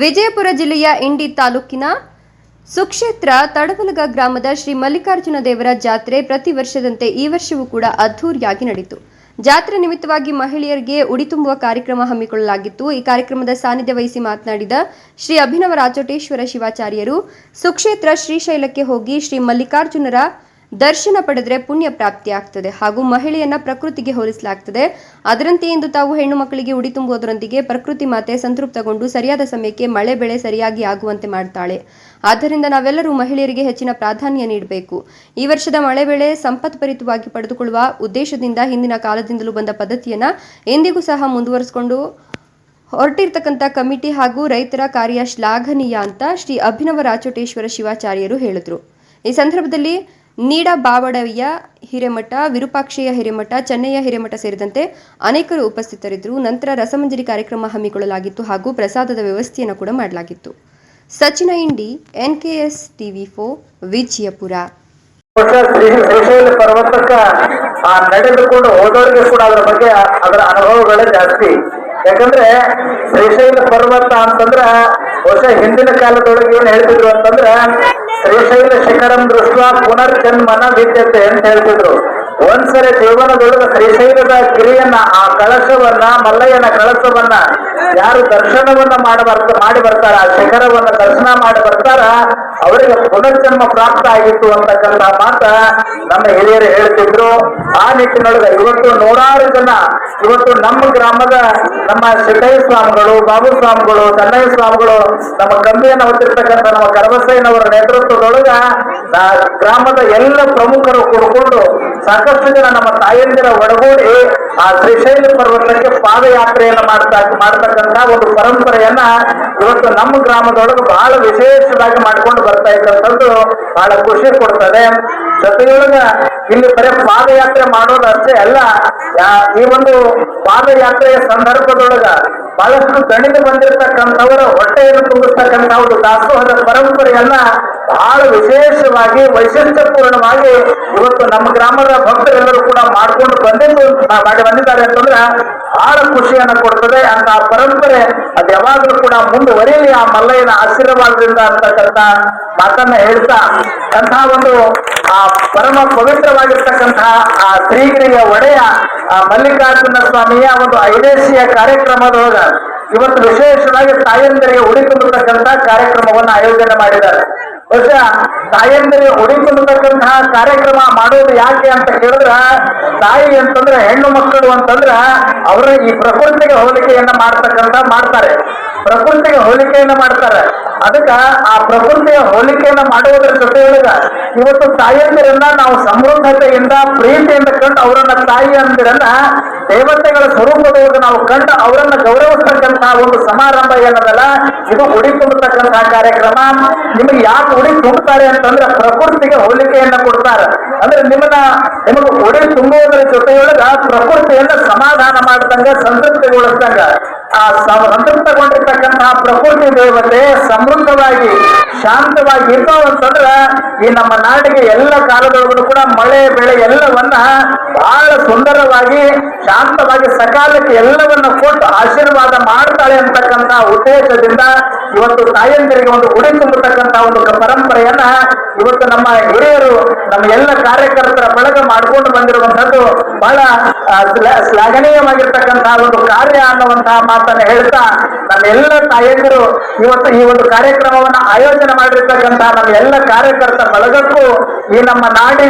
ವಿಜಯಪುರ ಜಿಲ್ಲೆಯ ಇಂಡಿ ತಾಲೂಕಿನ ಸುಕ್ಷೇತ್ರ ತಡವಲಗ ಗ್ರಾಮದ ಶ್ರೀ ಮಲ್ಲಿಕಾರ್ಜುನ ದೇವರ ಜಾತ್ರೆ ಪ್ರತಿ ವರ್ಷದಂತೆ ಈ ವರ್ಷವೂ ಕೂಡ ಅದ್ಧೂರಿಯಾಗಿ ನಡೆಯಿತು. ಜಾತ್ರೆ ನಿಮಿತ್ತವಾಗಿ ಮಹಿಳೆಯರಿಗೆ ಉಡಿ ತುಂಬುವ ಕಾರ್ಯಕ್ರಮ ಹಮ್ಮಿಕೊಳ್ಳಲಾಗಿತ್ತು. ಈ ಕಾರ್ಯಕ್ರಮದ ಸಾನ್ನಿಧ್ಯ ವಹಿಸಿ ಮಾತನಾಡಿದ ಶ್ರೀ ಅಭಿನವ ರಾಜೋಟೇಶ್ವರ ಶಿವಾಚಾರ್ಯರು, ಸುಕ್ಷೇತ್ರ ಶ್ರೀಶೈಲಕ್ಕೆ ಹೋಗಿ ಶ್ರೀ ಮಲ್ಲಿಕಾರ್ಜುನರ ದರ್ಶನ ಪಡೆದರೆ ಪುಣ್ಯ ಪ್ರಾಪ್ತಿ ಆಗ್ತದೆ ಹಾಗೂ ಮಹಿಳೆಯನ್ನ ಪ್ರಕೃತಿಗೆ ಹೋಲಿಸಲಾಗ್ತದೆ. ಅದರಂತೆ ಇಂದು ತಾವು ಹೆಣ್ಣು ಮಕ್ಕಳಿಗೆ ಉಡಿ ತುಂಬುವುದರೊಂದಿಗೆ ಪ್ರಕೃತಿ ಮಾತೆ ಸಂತೃಪ್ತಗೊಂಡು ಸರಿಯಾದ ಸಮಯಕ್ಕೆ ಮಳೆ ಬೆಳೆ ಸರಿಯಾಗಿ ಆಗುವಂತೆ ಮಾಡ್ತಾಳೆ. ಆದ್ದರಿಂದ ನಾವೆಲ್ಲರೂ ಮಹಿಳೆಯರಿಗೆ ಹೆಚ್ಚಿನ ಪ್ರಾಧಾನ್ಯ ನೀಡಬೇಕು. ಈ ವರ್ಷದ ಮಳೆ ಬೆಳೆ ಸಂಪತ್ಪರಿತವಾಗಿ ಪಡೆದುಕೊಳ್ಳುವ ಉದ್ದೇಶದಿಂದ ಹಿಂದಿನ ಕಾಲದಿಂದಲೂ ಬಂದ ಪದ್ಧತಿಯನ್ನ ಎಂದಿಗೂ ಸಹ ಮುಂದುವರಿಸಿಕೊಂಡು ಹೊರಟಿರ್ತಕ್ಕಂಥ ಕಮಿಟಿ ಹಾಗೂ ರೈತರ ಕಾರ್ಯ ಶ್ಲಾಘನೀಯ ಅಂತ ಶ್ರೀ ಅಭಿನವ ರಾಚೋಟೇಶ್ವರ ಶಿವಾಚಾರ್ಯರು ಹೇಳಿದರು. ಈ ಸಂದರ್ಭದಲ್ಲಿ ನೀಡ ಬಾವಡವಿಯ ಹಿರೇಮಠ ವಿರೂಪಾಕ್ಷಯ್ಯ ಹಿರೇಮಠ, ಚೆನ್ನಯ್ಯ ಹಿರೇಮಠ ಸೇರಿದಂತೆ ಅನೇಕರು ಉಪಸ್ಥಿತರಿದ್ದರು. ನಂತರ ರಸಮಂಜರಿ ಕಾರ್ಯಕ್ರಮ ಹಮ್ಮಿಕೊಳ್ಳಲಾಗಿತ್ತು ಹಾಗೂ ಪ್ರಸಾದದ ವ್ಯವಸ್ಥೆಯನ್ನು ಕೂಡ ಮಾಡಲಾಗಿತ್ತು. ಸಚಿನ ಇಂಡಿ, ಎನ್ಕೆಎಸ್ ಟಿವಿ ಫೋ ವಿಜಯಪುರ. ನಡೆದುಕೊಂಡು ಹೋದವರಿಗೆ ಕೂಡ ಅದರ ಬಗ್ಗೆ ಅದರ ಅನುಭವಗಳೇ ಜಾಸ್ತಿ. ಯಾಕಂದ್ರೆ ಶ್ರೀಶೈಲ ಪರ್ವತ ಅಂತಂದ್ರ, ಬಹುಶಃ ಹಿಂದಿನ ಕಾಲದೊಳಗೆ ಏನ್ ಹೇಳ್ತಿದ್ರು ಅಂತಂದ್ರ ಶ್ರೀಶೈಲ ಶಿಖರಂ ದೃಷ್ಟ ಪುನರ್ಜನ್ಮನ ವಿದ್ಯತೆ ಅಂತ ಹೇಳ್ತಿದ್ರು. ಒಂದ್ಸರಿ ಜೀವನದೊಳಗ ಶ್ರೀಶೈಲದ ಕಿರಿಯನ್ನ ಆ ಕಳಶವನ್ನ, ಮಲ್ಲಯ್ಯನ ಕಳಶವನ್ನ, ಯಾರು ದರ್ಶನವನ್ನ ಮಾಡಿ ಬರ್ತ ಮಾಡಿ ಬರ್ತಾರ, ಆ ಶಿಖರವನ್ನ ದರ್ಶನ ಮಾಡಿ ಬರ್ತಾರ ಪುನರ್ಜನ್ಮ ಪ್ರಾಪ್ತ ಆಗಿತ್ತು ಅಂತಕ್ಕಂಥ ಮಾತ ನಮ್ಮ ಹಿರಿಯರು ಹೇಳ್ತಿದ್ರು. ಆ ನಿಟ್ಟಿನೊಳಗೆ ಇವತ್ತು ನೂರಾರು ಜನ, ಇವತ್ತು ನಮ್ಮ ಗ್ರಾಮದ ನಮ್ಮ ಸಿದ್ದಯ್ಯ ಸ್ವಾಮಿಗಳು, ಬಾಬು ಸ್ವಾಮಿಗಳು ಕನ್ನಯ್ಯ ಸ್ವಾಮಿಗಳು ನಮ್ಮ ಕಂಬಿಯನ್ನು ಹೊತ್ತಿರ್ತಕ್ಕಂಥ ನಮ್ಮ ಕರಬಸಯ್ಯನವರ ನೇತೃತ್ವದೊಳಗ ಗ್ರಾಮದ ಎಲ್ಲ ಪ್ರಮುಖರು ಕೂಡಿಕೊಂಡು ಸಾಕಷ್ಟು ಜನ ನಮ್ಮ ತಾಯಂದಿರ ಒಡಗೂಡಿ ಆ ಶ್ರೀಶೈಲ ಪರ್ವತಕ್ಕೆ ಪಾದಯಾತ್ರೆಯನ್ನು ಮಾಡ್ತಾ ಮಾಡ್ತಕ್ಕಂಥ ಒಂದು ಪರಂಪರೆಯನ್ನ ಇವತ್ತು ನಮ್ಮ ಗ್ರಾಮದೊಳಗೆ ಬಹಳ ವಿಶೇಷವಾಗಿ ಮಾಡ್ಕೊಂಡು ಬರ್ತಾ ಇದ್ದಂಥದ್ದು ಬಹಳ ಖುಷಿ ಕೊಡ್ತದೆ. ಜೊತೆಯೊಳಗ ಇಲ್ಲಿ ಬರೀ ಪಾದಯಾತ್ರೆ ಮಾಡೋದು ಅಷ್ಟೇ ಅಲ್ಲ ಈ ಒಂದು ಪಾದಯಾತ್ರೆಯ ಸಂದರ್ಭದೊಳಗ ಬಹಳಷ್ಟು ದಣಿದು ಬಂದಿರತಕ್ಕಂಥವರ ಹೊಟ್ಟೆಯನ್ನು ತುಂಬಿಸ್ತಕ್ಕಂಥ ಒಂದು ದಾಸೋಹದ ಪರಂಪರೆಯನ್ನ ಬಹಳ ವಿಶೇಷವಾಗಿ ವೈಶಿಷ್ಟ್ಯಪೂರ್ಣವಾಗಿ ಇವತ್ತು ನಮ್ಮ ಗ್ರಾಮದ ಭಕ್ತರೆಲ್ಲರೂ ಕೂಡ ಮಾಡ್ಕೊಂಡು ಬಂದಿದ್ದು ಮಾಡಿ ಬಂದಿದ್ದಾರೆ ಅಂತಂದ್ರೆ ಬಹಳ ಖುಷಿಯನ್ನ ಕೊಡ್ತದೆ. ಅಂತ ಆ ಪರಂಪರೆ ಅದು ಯಾವಾಗಲೂ ಕೂಡ ಮುಂದುವರಿಯಲಿ ಆ ಮಲ್ಲಯ್ಯನ ಆಶೀರ್ವಾದದಿಂದ ಅಂತಕ್ಕಂಥ ಮಾತನ್ನ ಹೇಳ್ತಾ ಅಂತಹ ಒಂದು, ಆ ಪರಮ ಪವಿತ್ರವಾಗಿರ್ತಕ್ಕಂತಹ ಆ ಶ್ರೀಗಿರಿಯ ಒಡೆಯ, ಆ ಮಲ್ಲಿಕಾರ್ಜುನ ಸ್ವಾಮಿಯ ಒಂದು ಐದೇಶಿಯ ಕಾರ್ಯಕ್ರಮದೊಳಗ ಇವತ್ತು ವಿಶೇಷವಾಗಿ ತಾಯಂದರಿಗೆ ಉಳಿತು ತುಂಬತಕ್ಕಂತಹ ಕಾರ್ಯಕ್ರಮವನ್ನು ಆಯೋಜನೆ ಮಾಡಿದ್ದಾರೆ. ಬಹುಶಃ ತಾಯಂದರಿಗೆ ಹೊಡಿಕೊಂಡಿರ್ತಕ್ಕಂತಹ ಕಾರ್ಯಕ್ರಮ ಮಾಡೋದು ಯಾಕೆ ಅಂತ ಕೇಳಿದ್ರ, ತಾಯಿ ಅಂತಂದ್ರೆ ಹೆಣ್ಣು ಮಕ್ಕಳು ಅಂತಂದ್ರ, ಅವರು ಈ ಪ್ರಕೃತಿಗೆ ಹೋಲಿಕೆಯನ್ನ ಮಾಡ್ತಕ್ಕಂತ ಮಾಡ್ತಾರೆ. ಪ್ರಕೃತಿಗೆ ಹೋಲಿಕೆಯನ್ನ ಮಾಡ್ತಾರೆ. ಅದಕ್ಕ ಆ ಪ್ರಕೃತಿಯ ಹೋಲಿಕೆಯನ್ನ ಮಾಡುವುದರ ಜೊತೆಯೊಳಗ ಇವತ್ತು ತಾಯಂದಿರನ್ನ ನಾವು ಸಮೃದ್ಧತೆಯಿಂದ, ಪ್ರೀತಿಯಿಂದ ಕಂಡು ಅವರನ್ನ ತಾಯಿ ಅಂದಿರನ್ನ ದೇವತೆಗಳ ಸ್ವರೂಪದೊಳಗೆ ನಾವು ಕಂಡು ಅವರನ್ನ ಗೌರವಿಸ್ತಕ್ಕಂತಹ ಒಂದು ಸಮಾರಂಭ ಏನದಲ್ಲ, ಇದು ಉಡಿ ತುಂಬತಕ್ಕಂತಹ ಕಾರ್ಯಕ್ರಮ. ನಿಮಗೆ ಯಾಕೆ ಉಡಿ ತುಂಬುತ್ತಾರೆ ಅಂತಂದ್ರೆ ಪ್ರಕೃತಿಗೆ ಹೋಲಿಕೆಯನ್ನ ಕೊಡ್ತಾರೆ. ಅಂದ್ರೆ ನಿಮ್ಮನ್ನ, ನಿಮಗೆ ಉಡಿ ತುಂಬುವುದರ ಜೊತೆಯೊಳಗ ಪ್ರಕೃತಿಯನ್ನ ಸಮಾಧಾನ ಮಾಡ್ದಂಗ, ಸಂತೃಪ್ತಿಗೊಳಿಸ್ದಂಗ. ಆ ಸ- ಸಂತೃಪ್ತಗೊಂಡಿರ್ತಕ್ಕಂತಹ ಪ್ರಕೃತಿ ದೇವತೆ ಸಮೃದ್ಧವಾಗಿ, ಶಾಂತವಾಗಿ ಇರ್ತಾವ ಈ ನಮ್ಮ ನಾಡಿಗೆ ಎಲ್ಲ ಕಾಲದೊಳಗೂ ಕೂಡ ಮಳೆ, ಬೆಳೆ ಎಲ್ಲವನ್ನ ಬಹಳ ಸುಂದರವಾಗಿ, ಶಾಂತವಾಗಿ ಸಕಾಲಕ್ಕೆ ಎಲ್ಲವನ್ನ ಕೊಟ್ಟು ಆಶೀರ್ವಾದ ಮಾಡ್ತಾಳೆ ಅಂತಕ್ಕಂತ ಉದ್ದೇಶದಿಂದ ಇವತ್ತು ತಾಯಂದಿರಿಗೆ ಒಂದು ಉಡಿ ತುಂಬತಕ್ಕಂತ ಒಂದು ಪರಂಪರೆಯನ್ನ ಇವತ್ತು ನಮ್ಮ ಹಿರಿಯರು, ನಮ್ಮ ಎಲ್ಲ ಕಾರ್ಯಕರ್ತರ ಬಳಗ ಮಾಡಿಕೊಂಡು ಬಂದಿರುವಂತದ್ದು ಬಹಳ ಶ್ಲಾಘನೀಯವಾಗಿರ್ತಕ್ಕಂತಹ ಒಂದು ಕಾರ್ಯ ಅನ್ನುವಂತಹ ಮಾತನ್ನ ಹೇಳ್ತಾ ನಮ್ಮ ಎಲ್ಲ ತಾಯಂದಿರು ಇವತ್ತು ಈ ಒಂದು ಕಾರ್ಯಕ್ರಮವನ್ನು ಆಯೋಜನೆ ಮಾಡಿರ್ತಕ್ಕಂತಹ ನಮ್ಮ ಎಲ್ಲ ಕಾರ್ಯಕರ್ತ ಬಳಗಕ್ಕೂ ಈ ನಮ್ಮ ನಾಡಿ